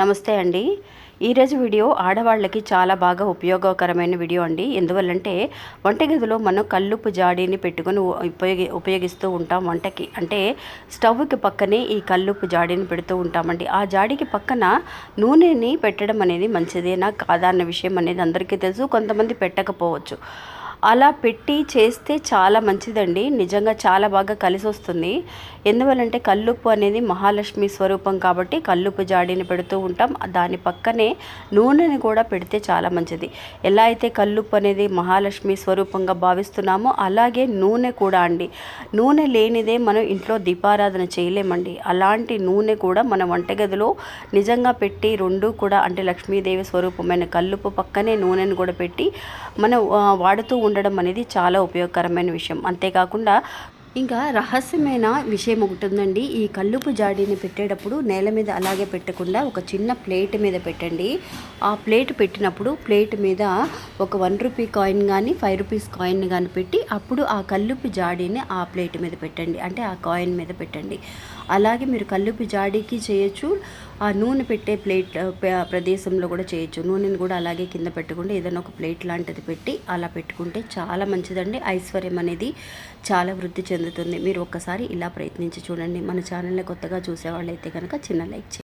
నమస్తే అండి. ఈరోజు వీడియో ఆడవాళ్ళకి చాలా బాగా ఉపయోగకరమైన వీడియో అండి. ఎందువల్లంటే వంటగదిలో మనం కల్లుపు జాడీని పెట్టుకొని ఉపయోగి ఉపయోగిస్తూ ఉంటాం వంటకి. అంటే స్టవ్కి పక్కనే ఈ కల్లుపు జాడీని పెడుతూ ఉంటామండి. ఆ జాడీకి పక్కన నూనెని పెట్టడం అనేది మంచిదేనా కాదా అన్న విషయం అనేది అందరికీ తెలుసు. కొంతమంది పెట్టకపోవచ్చు. అలా పెట్టి చేస్తే చాలా మంచిదండి. నిజంగా చాలా బాగా కలిసి వస్తుంది ఎందువల్లంటే కల్లుప్పు అనేది మహాలక్ష్మి స్వరూపం కాబట్టి కల్లుప్పు జాడీని పెడుతూ ఉంటాం. దాని పక్కనే నూనెని కూడా పెడితే చాలా మంచిది. ఎలా అయితే కల్లుప్పు అనేది మహాలక్ష్మి స్వరూపంగా భావిస్తున్నామో అలాగే నూనె కూడా అండి. నూనె లేనిదే మనం ఇంట్లో దీపారాధన చేయలేమండి. అలాంటి నూనె కూడా మన వంటగదిలో నిజంగా పెట్టి రెండు కూడా అంటే లక్ష్మీదేవి స్వరూపమైన కల్లుప్పు పక్కనే నూనెను కూడా పెట్టి మనం వాడుతూ ఉండడం అనేది చాలా ఉపయోగకరమైన విషయం. అంతేకాకుండా ఇంకా రహస్యమైన విషయం ఒకటి ఉందండి. ఈ కల్లుపు జాడీని పెట్టేటప్పుడు నేల మీద అలాగే పెట్టకుండా ఒక చిన్న ప్లేట్ మీద పెట్టండి. ఆ ప్లేట్ పెట్టినప్పుడు ప్లేట్ మీద ఒక వన్ రూపీ కాయిన్ కానీ ఫైవ్ రూపీస్ కాయిన్ కానీ పెట్టి అప్పుడు ఆ కల్లుపు జాడీని ఆ ప్లేట్ మీద పెట్టండి. అంటే ఆ కాయిన్ మీద పెట్టండి. అలాగే మీరు కల్లుపు జాడీకి చేయొచ్చు. ఆ నూనె పెట్టే ప్లేట్ ప్రదేశంలో కూడా చేయొచ్చు. నూనెని కూడా అలాగే కింద పెట్టుకుంటే ఏదైనా ఒక ప్లేట్ లాంటిది పెట్టి అలా పెట్టుకుంటే చాలా మంచిదండి. ఐశ్వర్యం అనేది చాలా వృద్ధి చెందుతుంది. మీరు ఒక్కసారి ఇలా ప్రయత్నించి చూడండి. మన ఛానల్ని కొత్తగా చూసేవాళ్ళు అయితే కనుక చిన్న లైక్ చేయండి.